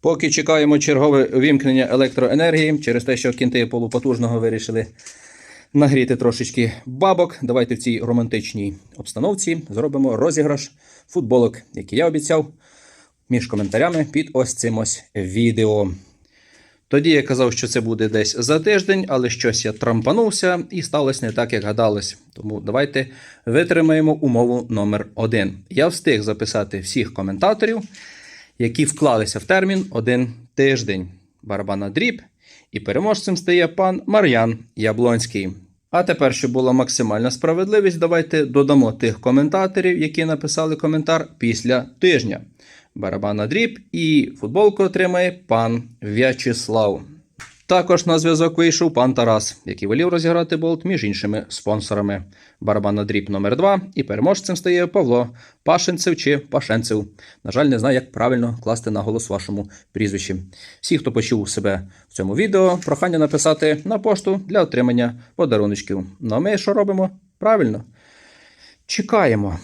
Поки чекаємо чергове вімкнення електроенергії, через те, що кінти полупотужного вирішили нагріти трошечки бабок. Давайте в цій романтичній обстановці зробимо розіграш футболок, який я обіцяв між коментарями під ось цим ось відео. Тоді я казав, що це буде десь за тиждень, але щось я трампанувся і сталося не так, як гадалось. Тому давайте витримаємо умову номер один. Я встиг записати всіх коментаторів, які вклалися в термін один тиждень. Барабана дріб. І переможцем стає пан Мар'ян Яблонський. А тепер, щоб була максимальна справедливість, давайте додамо тих коментаторів, які написали коментар після тижня. Барабана дріб і футболку отримає пан В'ячеслав. Також на зв'язок вийшов пан Тарас, який волів розіграти болт між іншими спонсорами. Барабана дріб номер 2 і переможцем стає Павло Пашенцев чи Пашенцев. На жаль, не знаю, як правильно класти наголос вашому прізвищі. Всі, хто почув себе в цьому відео, прохання написати на пошту для отримання подаруночків. Ну а ми що робимо? Правильно. Чекаємо.